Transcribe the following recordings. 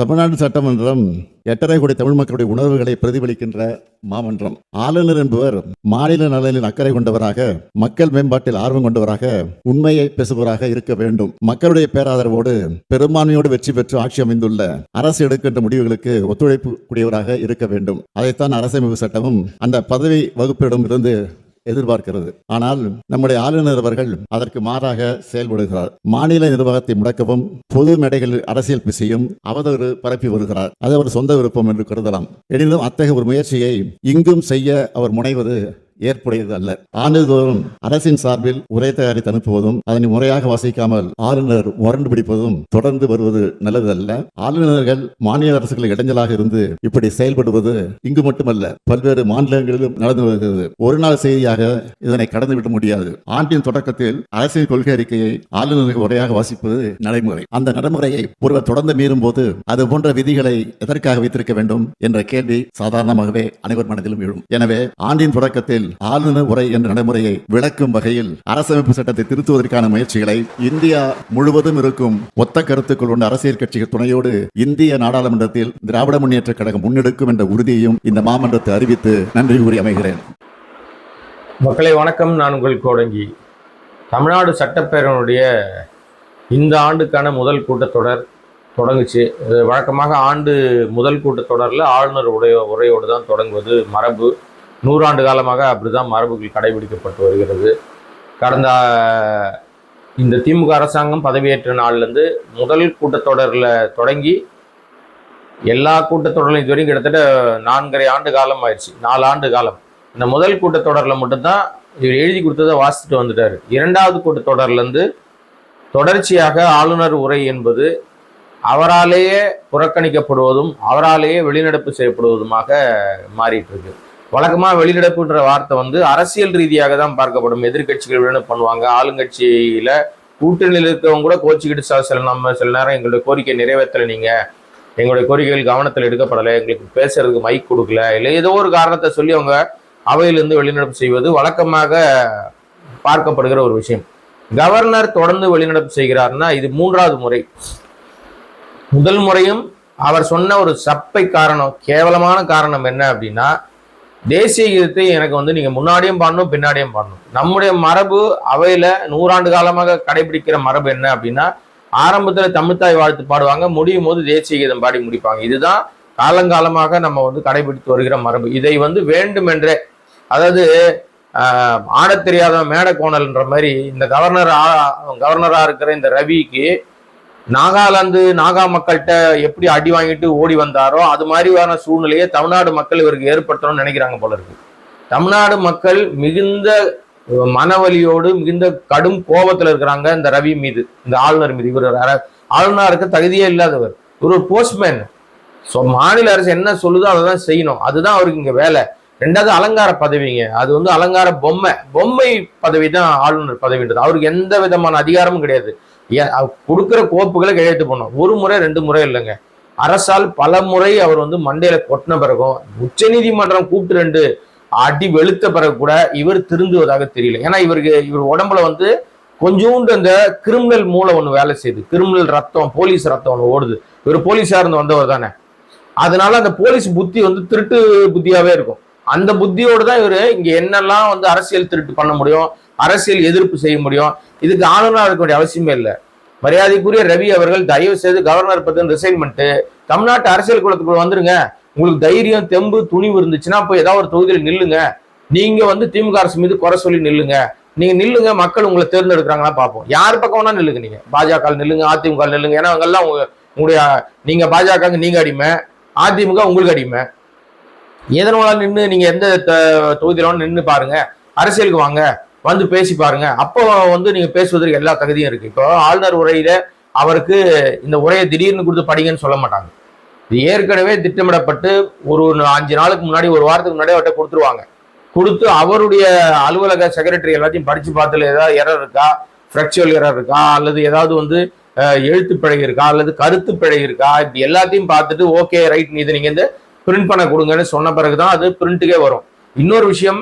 தமிழ்நாடு சட்டமன்றம் எட்டரை கோடி தமிழ் மக்களுடைய உணர்வுகளை பிரதிபலிக்கின்ற மாமன்றம். ஆளுநர் என்பவர் மாநில நலனில் அக்கறை கொண்டவராக மக்கள் மேம்பாட்டில் ஆர்வம் கொண்டவராக உண்மையை பேசுபவராக இருக்க வேண்டும். மக்களுடைய பேராதரவோடு பெரும்பான்மையோடு வெற்றி பெற்று ஆட்சி அமைந்துள்ள அரசு எடுக்கின்ற முடிவுகளுக்கு ஒத்துழைப்பு கூடியவராக இருக்க வேண்டும். அதைத்தான் அரசமைப்பு சட்டமும் அந்த பதவி வகுப்பிடம் இருந்து எதிர்பார்க்கிறது. ஆனால் நம்முடைய ஆளுநர் அவர்கள் அதற்கு மாறாக செயல்படுகிறார். மாநில நிர்வாகத்தை முடக்கவும் பொது மேடைகளில் அரசியல் பிசையும் அவதூறு பரப்பி வருகிறார். அது அவர் சொந்த விருப்பம் என்று கருதலாம். எனினும் அத்தகைய ஒரு முயற்சியை இங்கும் செய்ய அவர் முனைவது ஏற்புடையது அல்ல ஆண்டுதோறும் அரசின் சார்பில் உரை தயாரித்து அனுப்புவதும் அதனை முறையாக வாசிக்காமல் ஆளுநர் முரண்டு பிடிப்பதும் தொடர்ந்து வருவது நல்லது அல்ல ஆளுநர்கள் மாநில அரசுகள் இடைஞ்சலாக இருந்து இப்படி செயல்படுவது இங்கு மட்டுமல்ல பல்வேறு மாநிலங்களிலும் நடந்து வருகிறது. ஒரு நாள் செய்தியாக இதனை கடந்துவிட முடியாது. ஆண்டின் தொடக்கத்தில் அரசின் கொள்கை அறிக்கையை ஆளுநர்கள் உரையாக வாசிப்பது நடைமுறை. அந்த நடைமுறையை ஒருவர் தொடர்ந்து மீறும் போது அது போன்ற விதிகளை எதற்காக வைத்திருக்க வேண்டும் என்ற கேள்வி சாதாரணமாகவே அனைவர் மனதிலும் எழும். எனவே ஆண்டின் தொடக்கத்தில் ஆளுநர் உரை என்ற நடைமுறையை விளக்கும் வகையில் அரசமைப்பு சட்டத்தை திருத்துவதற்கான முயற்சிகளை இந்தியா முழுவதும் இருக்கும் ஒத்த கருத்துக்கள் கொண்ட அரசியல் கட்சிகள் துணையோடு இந்திய நாடாளுமன்றத்தில் திராவிட முன்னேற்ற கழகம் முன்னெடுக்கும் என்ற உறுதியையும் இந்த மாமன்றத்தை அறிவித்து நன்றி கூறி அமைகிறேன். மக்களை வணக்கம். நான் உங்கள் கோடங்கி. தமிழ்நாடு சட்டப்பேரவையினுடைய இந்த ஆண்டுக்கான முதல் கூட்டத்தொடர் தொடங்குச்சு. வழக்கமாக ஆண்டு முதல் கூட்டத்தொடரில் ஆளுநர் உடைய உரையோடு தான் தொடங்குவது மரபு. நூறாண்டு காலமாக அப்படிதான் மரபுகள் கடைபிடிக்கப்பட்டு வருகிறது. கடந்த இந்த திமுக அரசாங்கம் பதவியேற்ற நாள்லேருந்து முதல் கூட்டத்தொடரில் தொடங்கி எல்லா கூட்டத்தொடரிலும் இதுவரையும் கிட்டத்தட்ட நான்கரை ஆண்டு காலம் ஆயிடுச்சு நாலு ஆண்டு காலம். இந்த முதல் கூட்டத்தொடரில் மட்டும்தான் இவர் எழுதி கொடுத்ததை வாசிச்சுட்டு வந்துட்டார். இரண்டாவது கூட்டத்தொடர்லேருந்து தொடர்ச்சியாக ஆளுநர் உரை என்பது அவராலேயே புறக்கணிக்கப்படுவதும் அவராலேயே வெளிநடப்பு செய்யப்படுவதுமாக மாறிட்டு இருக்கு. வழக்கமாக வெளிநடப்புன்ற வார்த்தை வந்து அரசியல் ரீதியாக தான் பார்க்கப்படும். எதிர்க்கட்சிகள் வெளிநடப்பு பண்ணுவாங்க. ஆளுங்கட்சியில கூட்டணியில் இருக்கவங்க கூட கோச்சிக்கிட்டு சார் சில நம்ம சில நேரம் எங்களுடைய கோரிக்கை நிறைவேற்றலை நீங்கள் எங்களுடைய கோரிக்கைகள் கவனத்தில் எடுக்கப்படலை. எங்களுக்கு பேசுறதுக்கு மைக் கொடுக்கல. இல்லை ஏதோ ஒரு காரணத்தை சொல்லி அவங்க அவையிலிருந்து வெளிநடப்பு செய்வது வழக்கமாக பார்க்கப்படுகிற ஒரு விஷயம். கவர்னர் தொடர்ந்து வெளிநடப்பு செய்கிறார்னா இது மூன்றாவது முறை. முதல் முறையும் அவர் சொன்ன ஒரு சப்பை காரணம் கேவலமான காரணம் என்ன அப்படின்னா தேசிய கீதத்தை எனக்கு வந்து நீங்க முன்னாடியும் பாடணும் பின்னாடியும் பாடணும். நம்முடைய மரபு அவையில நூறாண்டு காலமாக கடைபிடிக்கிற மரபு என்ன அப்படின்னா ஆரம்பத்துல தமிழ்த்தாய் வாழ்த்து பாடுவாங்க முடியும் போது தேசிய கீதம் பாடி முடிப்பாங்க. இதுதான் காலங்காலமாக நம்ம வந்து கடைபிடித்து வருகிற மரபு. இதை வந்து வேண்டுமென்றே அதாவது ஆஹ், ஆடத் தெரியாத மேட கோணல்ன்ற மாதிரி இந்த கவர்னர் கவர்னரா இருக்கிற இந்த ரவிக்கு நாகாலாந்து நாகா மக்கள்கிட்ட எப்படி அடி வாங்கிட்டு ஓடி வந்தாரோ அது மாதிரியான சூழ்நிலையை தமிழ்நாடு மக்கள் இவருக்கு ஏற்படுத்தணும்னு நினைக்கிறாங்க போல இருக்கு. தமிழ்நாடு மக்கள் மிகுந்த மனவலியோடு மிகுந்த கடும் கோபத்தில் இருக்கிறாங்க இந்த ரவி மீது இந்த ஆளுநர் மீது. இவர் ஆளுநருக்கு தகுதியே இல்லாதவர். இவர் ஒரு போஸ்ட்மேன் ஸோ மாநில அரசு என்ன சொல்லுதோ அதை தான் செய்யணும். அதுதான் அவருக்கு இங்கே வேலை. ரெண்டாவது அலங்கார பதவிங்க. அது வந்து அலங்கார பொம்மை. பொம்மை பதவி தான் ஆளுநர் பதவின்றது அவருக்கு எந்த விதமான அதிகாரமும் கிடையாது. கொடுக்குற கோப்புகளை கையெழுத்து பண்ணணும் ஒரு முறை ரெண்டு முறை இல்லைங்க. அரசால் பல முறை அவர் வந்து மண்டையில கொட்டின பிறகும் உச்சநீதிமன்றம் கூப்பிட்டு ரெண்டு அடி வெளுத்த பிறகு கூட இவர் திருந்துவதாக தெரியல. ஏன்னா இவருக்கு இவர் உடம்புல வந்து கொஞ்சோண்டு அந்த கிரிமினல் மூளை ஒன்று வேலை செய்யுது. கிரிமினல் ரத்தம் போலீஸ் ரத்தம் ஒன்று ஓடுது. இவர் போலீஸா இருந்து வந்தவர் தானே. அதனால அந்த போலீஸ் புத்தி வந்து திருட்டு புத்தியாவே இருக்கும். அந்த புத்தியோடு தான் இவர் இங்க என்னெல்லாம் வந்து அரசியல் திருட்டு பண்ண முடியும்? அரசியல் எதிர்ப்பு செய்ய முடியும். இதுக்கு ஆளுநராக இருக்க வேண்டிய அவசியமே இல்லை. மரியாதைக்குரிய ரவி அவர்கள் தயவு செய்து கவர்னர் பத்தி ரிசைன் பண்ணிட்டு தமிழ்நாட்டு அரசியல் குளத்துக்குள்ள வந்துருங்க. உங்களுக்கு தைரியம் தெம்பு துணிவு இருந்துச்சுன்னா போய் ஏதாவது ஒரு தொகுதியில் நில்லுங்க. நீங்க வந்து திமுக அரசு மீது குறை சொல்லி நில்லுங்க. நீங்க நில்லுங்க மக்கள் உங்களை தேர்ந்தெடுக்கிறாங்களா பார்ப்போம். யார் பக்கம் வேணா நில்லுங்க நீங்க. பாஜக நில்லுங்க அதிமுக நில்லுங்க. ஏன்னா அவங்கெல்லாம் உங்களுடைய நீங்க பாஜக நீங்க அடிமை. அதிமுக உங்களுக்கு அடிமை. எதனால நின்று நீங்க எந்த தொகுதியில நின்று பாருங்க. அரசியலுக்கு வாங்க. வந்து பேசி பாருங்க. அப்போ வந்து நீங்க பேசுவதற்கு எல்லா தகுதியும் இருக்கு. இப்போ ஆளுநர் உரையில அவருக்கு இந்த உரையை திடீர்னு கொடுத்து படிங்கன்னு சொல்ல மாட்டாங்க. இது ஏற்கனவே திட்டமிடப்பட்டு ஒரு ஒரு அஞ்சு நாளுக்கு முன்னாடி ஒரு வாரத்துக்கு முன்னாடி அவர்கிட்ட கொடுத்துருவாங்க. கொடுத்து அவருடைய அலுவலக செக்ரட்டரி எல்லாத்தையும் படிச்சு பார்த்துல ஏதாவது எரர் இருக்கா? ஃப்ரெக்சுவல் எரர் இருக்கா? அல்லது ஏதாவது வந்து எழுத்து பிழை இருக்கா? அல்லது கருத்து பிழை இருக்கா? இப்படி எல்லாத்தையும் பார்த்துட்டு ஓகே ரைட் இது நீங்க வந்து பிரிண்ட் பண்ண கொடுங்கன்னு சொன்ன பிறகுதான் அது பிரிண்ட்டுக்கே வரும். இன்னொரு விஷயம்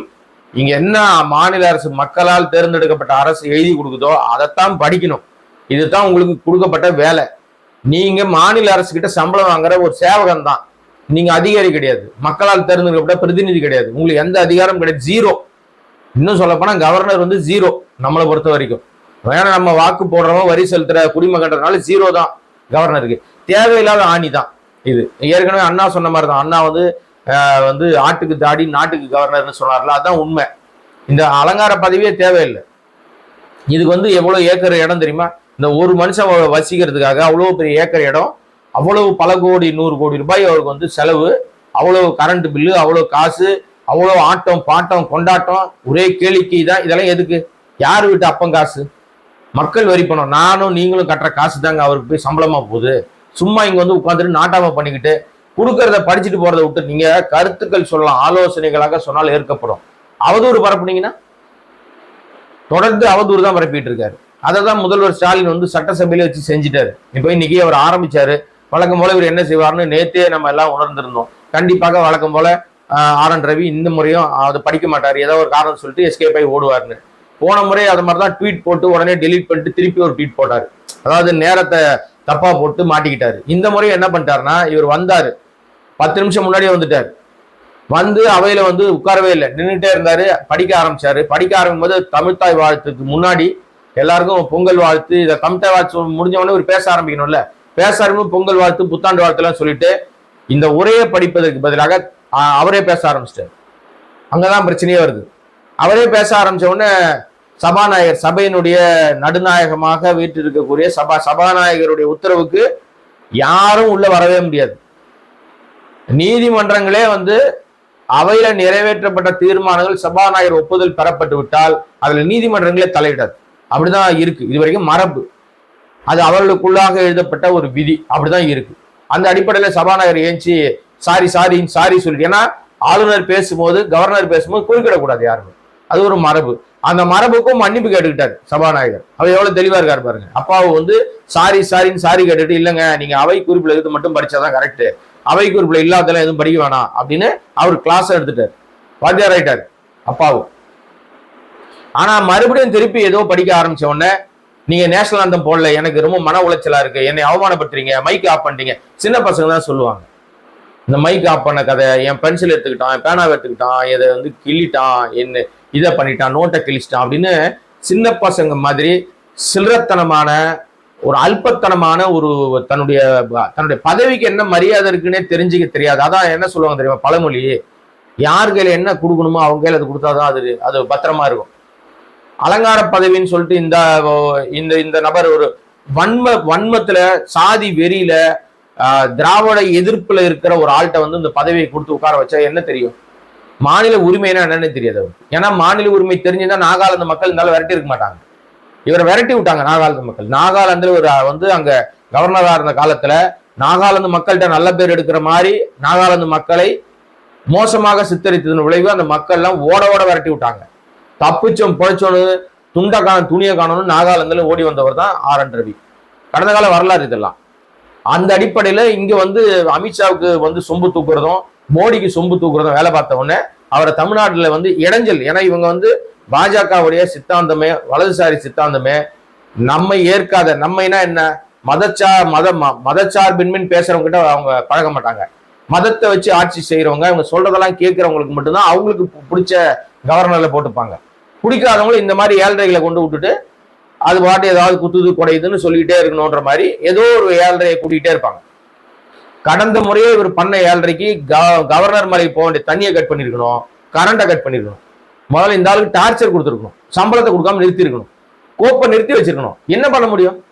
இங்க என்ன மாநில அரசு மக்களால் தேர்ந்தெடுக்கப்பட்ட அரசு எழுதி கொடுக்குதோ அதைத்தான் படிக்கணும். இதுதான் உங்களுக்கு கொடுக்கப்பட்ட வேலை. நீங்க மாநில அரசு கிட்ட சம்பளம் வாங்குற ஒரு சேவகம் தான். நீங்க அதிகாரி கிடையாது. மக்களால் தேர்ந்தெடுக்கப்பட்ட பிரதிநிதி கிடையாது. உங்களுக்கு எந்த அதிகாரம் கிடையாது. ஜீரோ இன்னும் சொல்ல போனா கவர்னர் வந்து ஜீரோ நம்மளை பொறுத்த வரைக்கும். வேணா நம்ம வாக்கு போடுறவங்க வரி செலுத்துற குடிமகன்றதுனால ஜீரோ தான் கவர்னருக்கு தேவையில்லாத ஆணி தான் இது. ஏற்கனவே அண்ணா சொன்ன மாதிரி தான் அண்ணா வந்து வந்து ஆட்டுக்கு தாடி நாட்டுக்கு கவர்னர்னு சொன்னார்ல அதான் உண்மை. இந்த அலங்கார பதவியே தேவையில்லை. இதுக்கு வந்து எவ்வளோ ஏக்கர் இடம் தெரியுமா? இந்த ஒரு மனுஷன் வசிக்கிறதுக்காக அவ்வளோ பெரிய ஏக்கர் இடம் அவ்வளவு பல கோடி நூறு கோடி ரூபாய் அவருக்கு வந்து செலவு அவ்வளவு கரண்ட் பில்லு அவ்வளோ காசு அவ்வளோ ஆட்டம் பாட்டம் கொண்டாட்டம் ஒரே கேளிக்கை தான். இதெல்லாம் எதுக்கு? யார் வீட்டு அப்பம் காசு? மக்கள் வரி பணம். நானும் நீங்களும் கட்டுற காசு தாங்க அவருக்கு போய் சம்பளமாக போகுது. சும்மா இங்கே வந்து உட்காந்துட்டு நாட்டாம பண்ணிக்கிட்டு கொடுக்கறத படிச்சுட்டு போறதை விட்டு நீங்க கருத்துக்கள் சொல்லலாம் ஆலோசனைகளாக சொன்னால் ஏற்கப்படும். அவதூறு பரப்புனீங்கன்னா தொடர்ந்து அவதூறு தான் பரப்பிட்டு இருக்காரு. அதை தான் முதல்வர் ஸ்டாலின் வந்து சட்டசபையில வச்சு செஞ்சுட்டாரு. இப்போ இன்னைக்கு அவர் ஆரம்பிச்சாரு. வழக்கம் போல இவர் என்ன செய்வார்னு நேத்தே நம்ம எல்லாம் உணர்ந்திருந்தோம். கண்டிப்பாக வழக்கம் போல ஆர் என் ரவி இந்த முறையும் அதை படிக்க மாட்டார். ஏதோ ஒரு காரணம் சொல்லிட்டு எஸ்கேப் ஆகி ஓடுவார்னு போன முறை அது மாதிரி தான் ட்வீட் போட்டு உடனே டெலீட் பண்ணிட்டு திருப்பி ஒரு ட்வீட் போட்டார். அதாவது நேரத்தை தப்பா போட்டு மாட்டிக்கிட்டாரு. இந்த முறை என்ன பண்ணிட்டாருன்னா இவர் வந்தாரு. பத்து நிமிஷம் முன்னாடியே வந்துட்டார். வந்து அவையில வந்து உட்காரவே இல்லை. நின்றுட்டே இருந்தாரு படிக்க ஆரம்பிச்சாரு. படிக்க ஆரம்பிக்கும் போது தமிழ்த்தாய் வாழ்த்துக்கு முன்னாடி எல்லாருக்கும் பொங்கல் வாழ்த்து. இதை தமிழ்தாய் வாழ்த்து முடிஞ்சவொடனே ஒரு பேச ஆரம்பிக்கணும்ல. பேச ஆரம்பிக்கும் பொங்கல் வாழ்த்து புத்தாண்டு வாழ்த்துலாம் சொல்லிட்டு இந்த உரையை படிப்பதற்கு பதிலாக அவரே பேச ஆரம்பிச்சிட்டார். அங்கதான் பிரச்சனையே வருது. அவரே பேச ஆரம்பிச்ச உடனே சபாநாயகர் சபையினுடைய நடுநாயகமாக வீட்டிருக்கக்கூடிய சபா சபாநாயகருடைய உத்தரவுக்கு யாரும் உள்ள வரவே முடியாது. நீதிமன்றங்களே வந்து அவையில நிறைவேற்றப்பட்ட தீர்மானங்கள் சபாநாயகர் ஒப்புதல் பெறப்பட்டு விட்டால் அதுல நீதிமன்றங்களே தலையிடாது. அப்படிதான் இருக்கு. இது வரைக்கும் மரபு. அது அவர்களுக்குள்ளாக எழுதப்பட்ட ஒரு விதி. அப்படிதான் இருக்கு. அந்த அடிப்படையில சபாநாயகர் ஏஞ்சி சாரி சாரி சாரி சொல்லிட்டு ஏன்னா ஆளுநர் பேசும்போது கவர்னர் பேசும்போது குறுக்கிடக்கூடாது யாருமே. அது ஒரு மரபு. அந்த மரபுக்கும் மன்னிப்பு கேட்டுக்கிட்டாரு சபாநாயகர். அவர் எவ்வளவு தெளிவா இருக்காரு பாருங்க. அப்பாவை வந்து சாரி சாரின்னு சாரி கேட்டுட்டு இல்லைங்க நீங்க அவை குறிப்பில் இது மட்டும் படிச்சாதான் கரெக்ட் அவை குறிப்பில் இல்லாதெல்லாம் எதுவும் படிக்க வேணாம் அப்படின்னு அவர் கிளாஸ் எடுத்துட்டார். வாத்தியார் ஆயிட்டார் அப்பாவும். ஆனா மறுபடியும் திருப்பி ஏதோ படிக்க ஆரம்பிச்ச உடனே நீங்க நேஷனல் அந்தம் போடல எனக்கு ரொம்ப மன உளைச்சலா இருக்கு என்னை அவமானப்படுத்துறீங்க மைக் ஆஃப் பண்ணிட்டீங்க. சின்ன பசங்க தான் சொல்லுவாங்க. இந்த மைக் ஆஃப் பண்ண கதை என் பென்சில் எடுத்துக்கிட்டான் பேனாவை எடுத்துக்கிட்டான் இதை வந்து கிள்ளிட்டான் என்ன இதை பண்ணிட்டான் நோட்டை கிழிச்சிட்டான் அப்படின்னு சின்ன பசங்க மாதிரி சில்லறத்தனமான ஒரு அல்பத்தனமான ஒரு தன்னுடைய தன்னுடைய பதவிக்கு என்ன மரியாதை இருக்குன்னே தெரிஞ்சுக்க தெரியாது. அதான் என்ன சொல்லுவாங்க தெரியுமா பழமொழி? யார் கையில் என்ன கொடுக்கணுமோ அவங்க கையில் அது கொடுத்தாதான் அது அது பத்திரமா இருக்கும். அலங்கார பதவின்னு சொல்லிட்டு இந்த இந்த இந்த நபர் ஒரு வன்ம வன்மத்துல சாதி வெறியில ஆஹ், திராவிட எதிர்ப்புல இருக்கிற ஒரு ஆள்கிட்ட வந்து இந்த பதவியை கொடுத்து உட்கார வச்சா என்ன தெரியும்? மாநில உரிமைனா என்னன்னு தெரியாது. ஏன்னா மாநில உரிமை தெரிஞ்சுதான் நாகாலாந்து மக்கள் இருந்தாலும் விரட்டி இருக்க மாட்டாங்க. இவரை விரட்டி விட்டாங்க நாகாலாந்து மக்கள். நாகாலாந்துல ஒரு வந்து அங்க கவர்னரா இருந்த காலத்துல நாகாலாந்து மக்கள்கிட்ட நல்ல பேர் எடுக்கிற மாதிரி நாகாலாந்து மக்களை மோசமாக சித்தரித்ததன் விளைவு அந்த மக்கள் எல்லாம் ஓட ஓட விரட்டி விட்டாங்க. தப்பிச்சோம் பிழைச்சோன்னு துண்டை காணும் துணியை காணணும்னு நாகாலாந்துல ஓடி வந்தவர் தான் ஆர் என் ரவி. கடந்த கால வரலாறு இதெல்லாம். அந்த அடிப்படையில இங்க வந்து அமித்ஷாவுக்கு வந்து சொம்பு தூக்குறதும் மோடிக்கு சொம்பு தூக்குறதும் வேலை பார்த்த உடனே அவரை தமிழ்நாட்டில் வந்து இடைஞ்சல். ஏன்னா இவங்க வந்து பாஜகவுடைய சித்தாந்தமே வலதுசாரி சித்தாந்தமே நம்மை ஏற்காத நம்மைனா என்ன? மதச்சா மத ம- மதச்சார்பின்மைன்னு பேசுறவங்க கிட்ட அவங்க பழக மாட்டாங்க. மதத்தை வச்சு ஆட்சி செய்யறவங்க அவங்க சொல்றதெல்லாம் கேட்கறவங்களுக்கு மட்டும்தான் அவங்களுக்கு பிடிச்ச கவர்னர்ல போட்டுப்பாங்க. பிடிக்காதவங்களும் இந்த மாதிரி ஏழ்றைகளை கொண்டு விட்டுட்டு அது பாட்டு ஏதாவது குத்துது குடையுதுன்னு சொல்லிக்கிட்டே இருக்கணுன்ற மாதிரி ஏதோ ஒரு ஏழ்றையை கூட்டிகிட்டே இருப்பாங்க. கடந்த முறையே இவர் பண்ண ஏழரைக்கு க- கவர்னர் மலை போக வேண்டிய தண்ணியை கட் பண்ணிருக்கணும் கரண்டை கட் பண்ணிருக்கணும் முதல்ல இந்த ஆளுக்கு டார்ச்சர் கொடுத்துருக்கணும் சம்பளத்தை கொடுக்காம நிறுத்தி இருக்கணும் கோப்பை நிறுத்தி வச்சிருக்கணும். என்ன பண்ண முடியும்?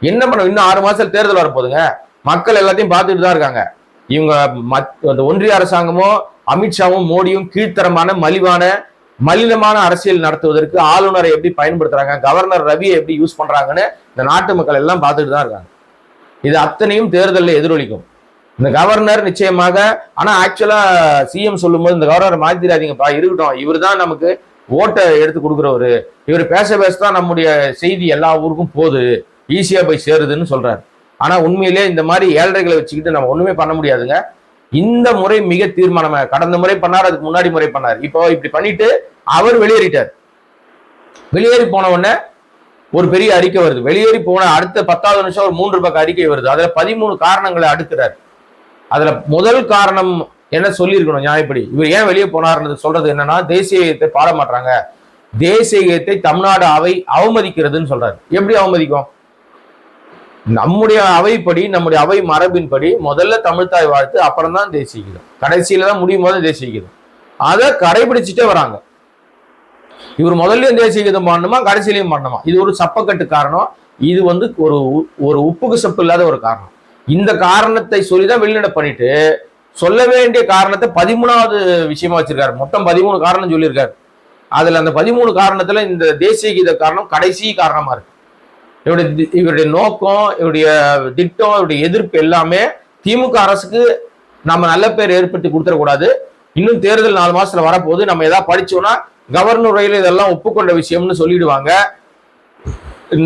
என்ன பண்ண இன்னும் ஆறு மாசத்துல தேர்தல் வரப்போகுதுங்க. மக்கள் எல்லாத்தையும் பார்த்துட்டு தான் இருக்காங்க. இவங்க மத்- அந்த ஒன்றிய அரசாங்கமும் அமித்ஷாவும் மோடியும் கீழ்த்தரமான மலிவான மலினமான அரசியல் நடத்துவதற்கு ஆளுநரை எப்படி பயன்படுத்துறாங்க கவர்னர் ரவியை எப்படி யூஸ் பண்றாங்கன்னு இந்த நாட்டு மக்கள் எல்லாம் பார்த்துட்டு தான் இருக்காங்க. இது அத்தனையும் தேர்தலில் எதிரொலிக்கும். இந்த கவர்னர் நிச்சயமாக ஆனா ஆக்சுவலா சிஎம் சொல்லும்போது இந்த கவர்னர் மாத்திராதீங்கப்பா இருக்கட்டும். இவர் தான் நமக்கு ஓட்டை எடுத்து கொடுக்குறவரு. இவர் பேச பேச தான் நம்முடைய செய்தி எல்லா ஊருக்கும் போகுது. ஈஸியா போய் சேருதுன்னு சொல்றாரு. ஆனா உண்மையிலே இந்த மாதிரி ஏழ்றைகளை வச்சுக்கிட்டு நம்ம ஒண்ணுமே பண்ண முடியாதுங்க. இந்த முறை மிக தீர்மானமா கடந்த முறை பண்ணார் அதுக்கு முன்னாடி முறை பண்ணார். இப்போ இப்படி பண்ணிட்டு அவர் வெளியேறிட்டார். வெளியேறி போன உடனே ஒரு பெரிய அறிக்கை வருது. வெளியேறி போன அடுத்த பத்தாவது நிமிஷம் ஒரு மூன்று பக்கம் அறிக்கை வருது. அதுல பதிமூணு காரணங்களை அடுக்கிறார். அதுல முதல் காரணம் என்ன சொல்லியிருக்கணும் நியாயப்படி? இவர் ஏன் வெளியே போனார்ன்றது சொல்றது என்னன்னா தேசிய கீதத்தை பாட மாட்டாங்க தேசிய கீதத்தை தமிழ்நாடு அவை அவமதிக்கிறதுன்னு சொல்றாரு. எப்படி அவமதிக்கும்? நம்முடைய அவைப்படி நம்முடைய அவை மரபின்படி முதல்ல தமிழ்த்தாய் வாழ்த்து அப்புறம் தான் தேசிய கீதம். கடைசியில தான் முடியும் போது தேசிய கீதம். அதை கடைபிடிச்சிட்டே வராங்க. இவர் முதல்லயும் தேசிய கீதம் பாடணுமா கடைசியிலையும் பாடணுமா? இது ஒரு சப்பக்கட்டு காரணம். இது வந்து ஒரு உ- ஒரு உப்புக்கு சப்பு இல்லாத ஒரு காரணம். இந்த காரணத்தை சொல்லி தான் வெளிநடை பண்ணிட்டு சொல்ல வேண்டிய காரணத்தை பதிமூணாவது விஷயமா வச்சிருக்காரு. மொத்தம் பதிமூணு காரணம் சொல்லியிருக்காரு. அதுல அந்த பதிமூணு காரணத்துல இந்த தேசிய கீத காரணம் கடைசி காரணமா இருக்கு. இவருடைய இவருடைய நோக்கம் இவருடைய திட்டம் இவருடைய எதிர்ப்பு எல்லாமே திமுக அரசுக்கு நம்ம நல்ல பேர் ஏற்படுத்தி கொடுத்துடக்கூடாது. இன்னும் தேர்தல் நாலு மாசத்துல வரப்போகுது. நம்ம ஏதாவது படிச்சோம்னா கவர்னர் உரையில இதெல்லாம் ஒப்புக்கொண்ட விஷயம்னு சொல்லிடுவாங்க.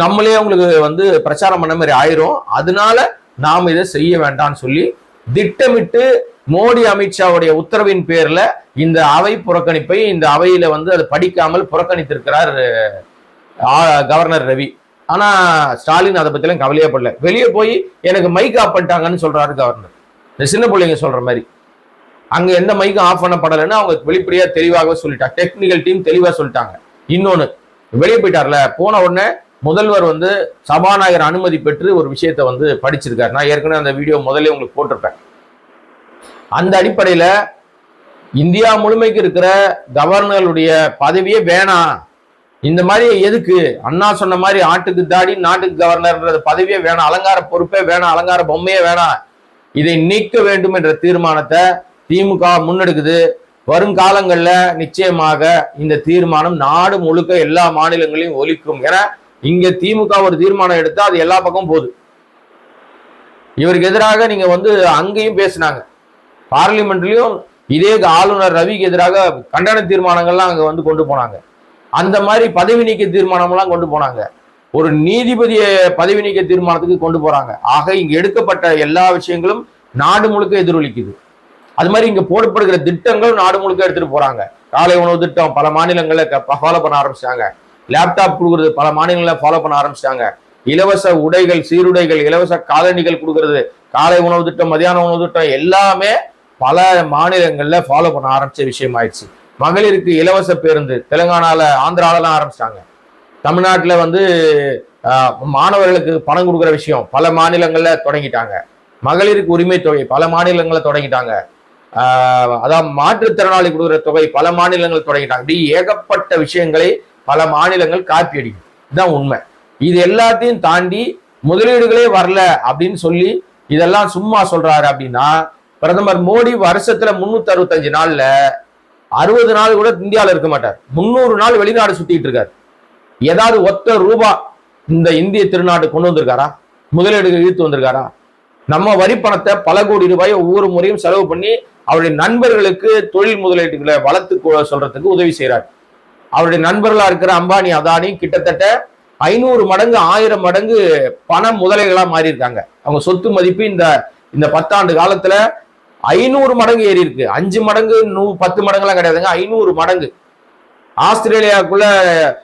நம்மளே அவங்களுக்கு வந்து பிரச்சாரம் பண்ண மாதிரி ஆயிரும். அதனால நாம் இதை செய்ய வேண்டாம்னு சொல்லி திட்டமிட்டு மோடி அமித்ஷாவுடைய உத்தரவின் பேர்ல இந்த அவை புறக்கணிப்பை இந்த அவையில வந்து அதை படிக்காமல் புறக்கணித்திருக்கிறார் கவர்னர் ரவி. ஆனா ஸ்டாலின் அதை பத்திலாம் கவலையே படல. வெளியே போய் எனக்கு மைக் ஆஃப் பண்ணிட்டாங்கன்னு சொல்றாரு கவர்னர். இந்த சின்ன பிள்ளைங்க சொல்ற மாதிரி. அங்க எந்த மைக்கும் ஆஃப் பண்ணப்படலைன்னு அவங்க வெளிப்படையா தெளிவாகவே சொல்லிட்டாங்க டெக்னிக்கல் டீம் தெளிவா சொல்லிட்டாங்க. இன்னொன்னு வெளியே போயிட்டார்ல போன உடனே முதல்வர் வந்து சபாநாயகர் அனுமதி பெற்று ஒரு விஷயத்தை வந்து படிச்சிருக்காரு. நான் ஏற்கனவே அந்த வீடியோ முதலே உங்களுக்கு போட்டிருப்பேன். அந்த அடிப்படையில் இந்தியா முழுமைக்கு இருக்கிற கவர்னருடைய பதவியே வேணாம் இந்த மாதிரி எதுக்கு? அண்ணா சொன்ன மாதிரி ஆட்டுக்கு தாடி நாட்டுக்கு கவர்னர்ன்றது பதவியே வேணாம் அலங்கார பொறுப்பே வேணாம் அலங்கார பொம்மையே வேணாம் இதை நீக்க வேண்டும் என்ற தீர்மானத்தை திமுக முன்னெடுக்குது. வருங்காலங்களில் நிச்சயமாக இந்த தீர்மானம் நாடு முழுக்க எல்லா மாநிலங்களையும் ஒலிக்கும் என இங்க திமுக ஒரு தீர்மானம் எடுத்தா அது எல்லா பக்கமும் போகுது. இவருக்கு எதிராக நீங்க வந்து அங்கேயும் பேசினாங்க. பார்லிமெண்ட்லயும் இதே ஆளுநர் ரவிக்கு எதிராக கண்டன தீர்மானங்கள்லாம் அங்க வந்து கொண்டு போனாங்க. அந்த மாதிரி பதவி நீக்க தீர்மானம்லாம் கொண்டு போனாங்க. ஒரு நீதிபதியை பதவி நீக்க தீர்மானத்துக்கு கொண்டு போறாங்க. ஆக இங்க எடுக்கப்பட்ட எல்லா விஷயங்களும் நாடு முழுக்க எதிரொலிக்குது. அது மாதிரி இங்க போடப்படுகிற திட்டங்கள் நாடு முழுக்க எடுத்துட்டு போறாங்க. காலை உணவு திட்டம் பல மாநிலங்கள்ல ஃபாலோ பண்ண ஆரம்பிச்சாங்க லேப்டாப் கொடுக்கறது பல மாநிலங்களில் ஃபாலோ பண்ண ஆரம்பிச்சிட்டாங்க. இலவச உடைகள் சீருடைகள் இலவச காலணிகள் கொடுக்கறது காலை உணவு திட்டம் மதியான உணவு திட்டம் எல்லாமே பல மாநிலங்களில் ஃபாலோ பண்ண ஆரம்பிச்ச விஷயம் ஆயிடுச்சு மகளிருக்கு இலவச பேருந்து தெலுங்கானாவில் ஆந்திராலலாம் ஆரம்பிச்சிட்டாங்க. தமிழ்நாட்டில் வந்து மாணவர்களுக்கு பணம் கொடுக்குற விஷயம் பல மாநிலங்களில் தொடங்கிட்டாங்க. மகளிருக்கு உரிமை தொகை பல மாநிலங்களில் தொடங்கிட்டாங்க. அதான் மாற்றுத்திறனாளி கொடுக்குற தொகை பல மாநிலங்கள் தொடங்கிட்டாங்க. இப்படி ஏகப்பட்ட விஷயங்களை பல மாநிலங்கள் காப்பி அடிக்கும். இதுதான் உண்மை. இது எல்லாத்தையும் தாண்டி முதலீடுகளே வரல அப்படின்னு சொல்லி இதெல்லாம் சும்மா சொல்றாரு அப்படின்னா பிரதமர் மோடி வருஷத்துல முன்னூத்தி அறுபத்தஞ்சு நாள்ல அறுபது நாள் கூட இந்தியாவில் இருக்க மாட்டார். முந்நூறு நாள் வெளிநாடு சுத்திட்டு இருக்காரு. ஏதாவது ஒத்த ரூபா இந்த இந்திய திருநாட்டு கொண்டு வந்திருக்காரா? முதலீடுகள் இழுத்து வந்திருக்காரா? நம்ம வரி பணத்தை பல கோடி ரூபாயை ஒவ்வொரு முறையும் செலவு பண்ணி அவருடைய நண்பர்களுக்கு தொழில் முதலீட்டுகளை வளர்த்து கொ- சொல்றதுக்கு உதவி செய்கிறார் அவருடைய நண்பர்களா இருக்கிற அம்பானி அதானி கிட்டத்தட்ட ஐநூறு மடங்கு ஆயிரம் மடங்கு பண முதலைகளா மாறி இருக்காங்க அவங்க சொத்து மதிப்பு இந்த இந்த பத்தாண்டு காலத்துல ஐநூறு மடங்கு ஏறி இருக்கு. அஞ்சு மடங்கு நூ பத்து மடங்குலாம் கிடையாதுங்க ஐநூறு மடங்கு. ஆஸ்திரேலியாவுக்குள்ள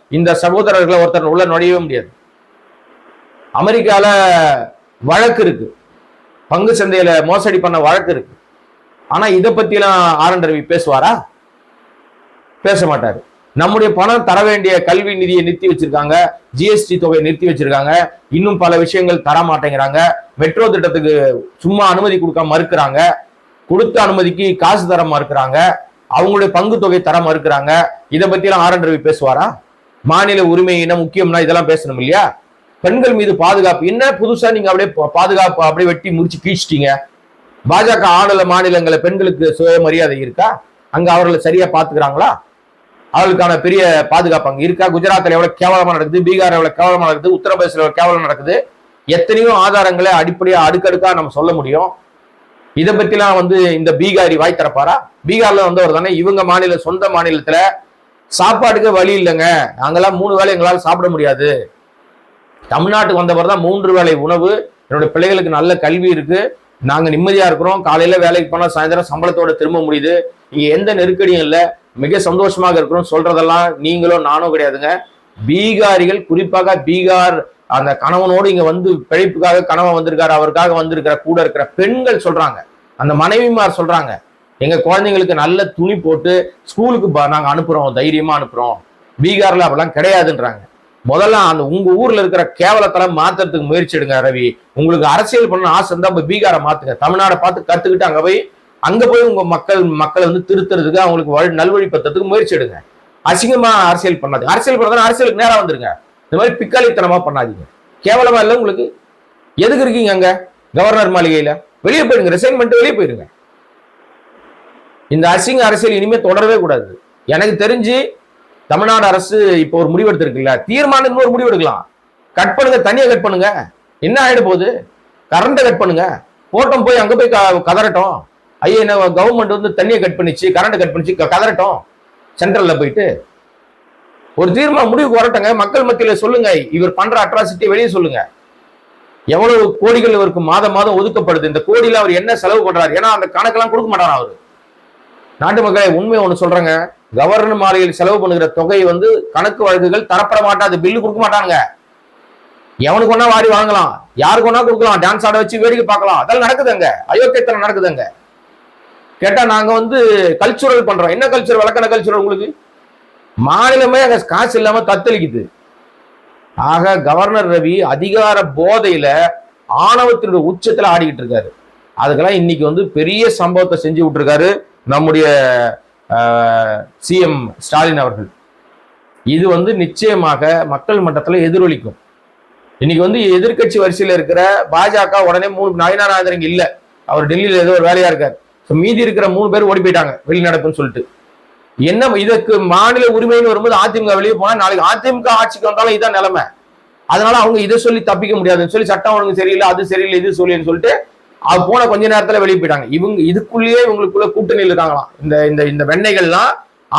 இந்த சகோதரர்களை ஒருத்தர் உள்ள நுழையவே முடியாது. அமெரிக்கால வழக்கு இருக்கு. பங்கு சந்தையில மோசடி பண்ண வழக்கு இருக்கு. ஆனா இதை பத்திலாம் ஆர் என் ரவி பேசுவாரா? பேச மாட்டாரு. நம்முடைய பணம் தர வேண்டிய கல்வி நிதியை நிறுத்தி வச்சிருக்காங்க. ஜிஎஸ்டி தொகையை நிறுத்தி வச்சிருக்காங்க. இன்னும் பல விஷயங்கள் தர மாட்டேங்கிறாங்க. மெட்ரோ திட்டத்துக்கு சும்மா அனுமதி கொடுக்க மறுக்கிறாங்க. கொடுத்த அனுமதிக்கு காசு தர மறுக்கிறாங்க. அவங்களுடைய பங்கு தொகை தர மறுக்கிறாங்க. இதை பத்திலாம் ஆர் என் ரவி பேசுவாரா? மாநில உரிமை என்ன முக்கியம்னா இதெல்லாம் பேசணும் இல்லையா? பெண்கள் மீது பாதுகாப்பு. என்ன புதுசா நீங்க அப்படியே பாதுகாப்பு அப்படியே வெட்டி முடிச்சு கீழ்ச்சிட்டீங்க பாஜக ஆளுல மாநிலங்களை பெண்களுக்கு சுயமரியாதை இருக்கா? அங்க அவர்களை சரியா பாத்துக்கிறாங்களா? அவர்களுக்கான பெரிய பாதுகாப்பு அங்கே இருக்கா? குஜராத்தில் எவ்வளவு கேவலமா நடக்குது? பீகார் எவ்வளவு கேவலமா நடக்குது? உத்தரப்பிரதேசத்தில் எவ்வளவு கேவலம் நடக்குது? எத்தனையோ ஆதாரங்களை அடிப்படையா அடுக்கடுக்கா நம்ம சொல்ல முடியும். இதை பத்திலாம் வந்து இந்த பீகாரி வாய் திறப்பாரா? பீகார்ல வந்தவர் தானே. இவங்க மாநில சொந்த மாநிலத்துல சாப்பாட்டுக்கு வழி இல்லைங்க. நாங்கெல்லாம் மூணு வேளை எங்களால் சாப்பிட முடியாது. தமிழ்நாட்டுக்கு வந்தவர் தான் மூன்று வேளை உணவு. என்னோட பிள்ளைகளுக்கு நல்ல கல்வி இருக்கு. நாங்க நிம்மதியா இருக்கிறோம். காலையில வேலைக்கு போனா சாயந்தரம் சம்பளத்தோட திரும்ப முடியுது. இங்க எந்த நெருக்கடியும் இல்லை. மிக சந்தோஷமாக இருக்கிறோம். சொல்றதெல்லாம் நீங்களும் நானும் கிடையாதுங்க. பீகாரிகள் குறிப்பாக பீகார் அந்த கணவனோடு இங்க வந்து பிழைப்புக்காக கணவன் வந்திருக்காரு அவருக்காக வந்திருக்கிற கூட இருக்கிற பெண்கள் சொல்றாங்க. அந்த மனைவிமார் சொல்றாங்க. எங்க குழந்தைங்களுக்கு நல்ல துணி போட்டு ஸ்கூலுக்கு நாங்கள் நாங்க அனுப்புறோம் தைரியமா அனுப்புறோம். பீகார்ல அப்படிலாம் கிடையாதுன்றாங்க. முதல்ல அந்த உங்க ஊர்ல இருக்கிற கேவலத்தெல்லாம் மாத்துறதுக்கு முயற்சி எடுங்க ரவி. உங்களுக்கு அரசியல் பண்ண ஆசை இருந்தா பீகாரை மாத்துங்க. தமிழ்நாடை பார்த்து கத்துக்கிட்டு அங்க போய் அங்க போய் உங்க மக்கள் மக்களை வந்து திருத்துறதுக்கு அவங்களுக்கு வழி நல்வழிப்படுத்துறதுக்கு முயற்சி எடுங்க. அசிங்கமா அரசியல் பண்ணாது அரசியல் பண்ணா அரசியலுக்கு நேரம் வந்துருங்க. இந்த மாதிரி பிக்காளித்தனமா பண்ணாதீங்க. கேவலமா இல்லை உங்களுக்கு? எதுக்கு இருக்கீங்க அங்க? கவர்னர் மாளிகையில. வெளியே போயிடுங்க ரிசைன் பண்ணிட்டு வெளியே போயிடுங்க இந்த அசிங்க அரசியல் இனிமே தொடரவே கூடாது. எனக்கு தெரிஞ்சு தமிழ்நாடு அரசு இப்போ ஒரு முடிவெடுத்திருக்குல்ல தீர்மானம் ஒரு முடிவெடுக்கலாம் கட் பண்ணுங்க தனியாக கட் பண்ணுங்க. என்ன ஆயிட போகுது? கரண்ட்டை கட் பண்ணுங்க. போட்டோம் போய் அங்க போய் க- கதறட்டும். ஐயா என்ன கவர்மெண்ட் வந்து தண்ணியை கட் பண்ணிச்சு கரண்ட் கட் பண்ணிச்சு கதறட்டும். சென்ட்ரலில் போயிட்டு. ஒரு தீர்மானம் முடிவுக்கு வரட்டங்க. மக்கள் மத்தியில் சொல்லுங்க. இவர் பண்ற அட்ராசிட்டி வெளியே சொல்லுங்க. எவ்வளவு கோடிகள் இவருக்கு மாதம் மாதம் ஒதுக்கப்படுது. இந்த கோடியில் அவர் என்ன செலவு பண்றாரு? ஏன்னா அந்த கணக்கெல்லாம் கொடுக்க மாட்டாரா அவரு? நாட்டு மக்களை உண்மை ஒன்று சொல்றாங்க. கவர்னர் மாலையில் செலவு பண்ணுகிற தொகை வந்து கணக்கு வழக்குகள் தரப்பட மாட்டாது. பில்லு கொடுக்க மாட்டாங்க எவனுக்கு ஒன்னா வாரி வாங்கலாம். யாருக்கு ஒன்னா கொடுக்கலாம். டான்ஸ் ஆட வச்சு வேடிக்கை பார்க்கலாம். அதெல்லாம் நடக்குதுங்க. அயோக்கியத்தனம் நடக்குதுங்க. கேட்டா நாங்க வந்து கல்ச்சுரல் பண்றோம். என்ன கல்ச்சுரல் வழக்கண கல்ச்சுரல் உங்களுக்கு? மாநிலமே அங்க காசு இல்லாம தத்தளிக்குது. ஆக கவர்னர் ரவி அதிகார போதையில ஆணவத்தினுடைய உச்சத்துல ஆடிக்கிட்டு இருக்காரு. அதுக்கெல்லாம் இன்னைக்கு வந்து பெரிய சம்பவத்தை செஞ்சு விட்டுருக்காரு நம்முடைய சிஎம் ஸ்டாலின் அவர்கள். இது வந்து நிச்சயமாக மக்கள் மட்டத்தில் எதிரொலிக்கும். இன்னைக்கு வந்து எதிர்க்கட்சி வரிசையில் இருக்கிற பாஜக உடனே மூணு நயனாநாதன் இல்லை. அவர் டெல்லியில் ஏதோ ஒரு வேலையா இருக்காரு. மீதி இருக்கிற மூணு பேர் ஓடி போயிட்டாங்க வெளிநடப்புன்னு சொல்லிட்டு. என்ன இதற்கு மாநில உரிமைன்னு வரும்போது அதிமுக வெளியே போனா நாளைக்கு அதிமுக ஆட்சிக்கு வந்தாலும் இதான் நிலைமை. அதனால அவங்க இதை சொல்லி தப்பிக்க முடியாதுன்னு சொல்லி சட்டம் ஒழுங்கு சரியில்லை அது சரியில்லை இது சொல்லின்னு சொல்லிட்டு அது போன கொஞ்ச நேரத்துல வெளியே போயிட்டாங்க. இவங்க இதுக்குள்ளேயே இவங்களுக்குள்ள கூட்டணியில் இருக்காங்களாம். இந்த இந்த இந்த வெண்ணைகள்லாம்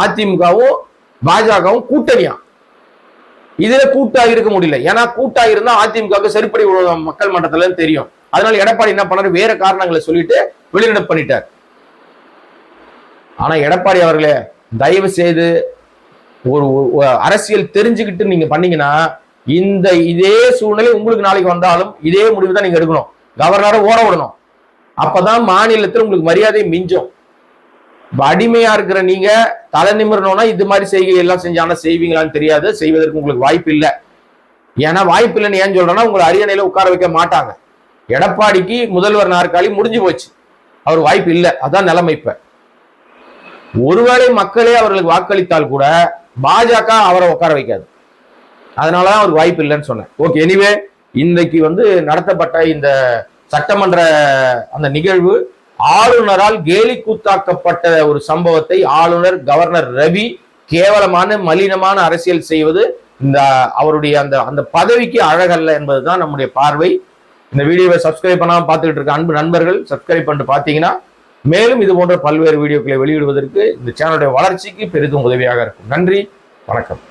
அதிமுகவும் பாஜகவும் கூட்டணியா இதுல கூட்டாக இருக்க முடியல. ஏன்னா கூட்டாக இருந்தா அதிமுகவுக்கு செருப்படி மக்கள் மன்றத்துல தெரியும். அதனால எடப்பாடி என்ன பண்ணாரு? வேற காரணங்களை சொல்லிட்டு வெளிநடப்பு பண்ணிட்டார். ஆனா எடப்பாடி அவர்களே தயவு செய்து ஒரு அரசியல் தெரிஞ்சுக்கிட்டு நீங்க பண்ணீங்கன்னா இந்த இதே சூழ்நிலை உங்களுக்கு நாளைக்கு வந்தாலும் இதே முடிவு தான் நீங்க எடுக்கணும். கவர்னரை ஓட விடணும். அப்பதான் மாநிலத்தில் உங்களுக்கு மரியாதை மிஞ்சும். அடிமையா இருக்கிற நீங்க தலை நிமிரணும்னா இது மாதிரி செய்கை எல்லாம் செஞ்சானா செய்வீங்களான்னு தெரியாது. செய்வதற்கு உங்களுக்கு வாய்ப்பு இல்லை. ஏன்னா வாய்ப்பு இல்லைன்னு ஏன் சொல்றேன்னா உங்களை அரியணையில உட்கார வைக்க மாட்டாங்க. எடப்பாடிக்கு முதல்வர் நாற்காலி முடிஞ்சு போச்சு. அவர் வாய்ப்பு இல்லை. அதான் நிலைமை இப்போ. ஒருவேளை மக்களே அவர்களுக்கு வாக்களித்தால் கூட பாஜக அவரை உட்கார வைக்காது. அதனாலதான் அவருக்கு வாய்ப்பு இல்லைன்னு சொன்னேன். ஓகே எனிவே இன்றைக்கு வந்து நடத்தப்பட்ட இந்த சட்டமன்ற அந்த நிகழ்வு ஆளுநரால் கேலி கூத்தாக்கப்பட்ட ஒரு சம்பவத்தை ஆளுநர் கவர்னர் ரவி கேவலமான மலினமான அரசியல் செய்வது இந்த அவருடைய அந்த அந்த பதவிக்கு அழகல்ல என்பதுதான் நம்முடைய பார்வை. இந்த வீடியோவை சப்ஸ்கிரைப் பண்ணாம பார்த்துக்கிட்டு இருக்க அன்பு நண்பர்கள் சப்ஸ்கிரைப் பண்ணிட்டு பார்த்தீங்கன்னா மேலும் இது போன்ற பல்வேறு வீடியோக்களை வெளியிடுவதற்கு இந்த சேனலுடைய வளர்ச்சிக்கு பெரிதும் உதவியாக இருக்கும். நன்றி வணக்கம்.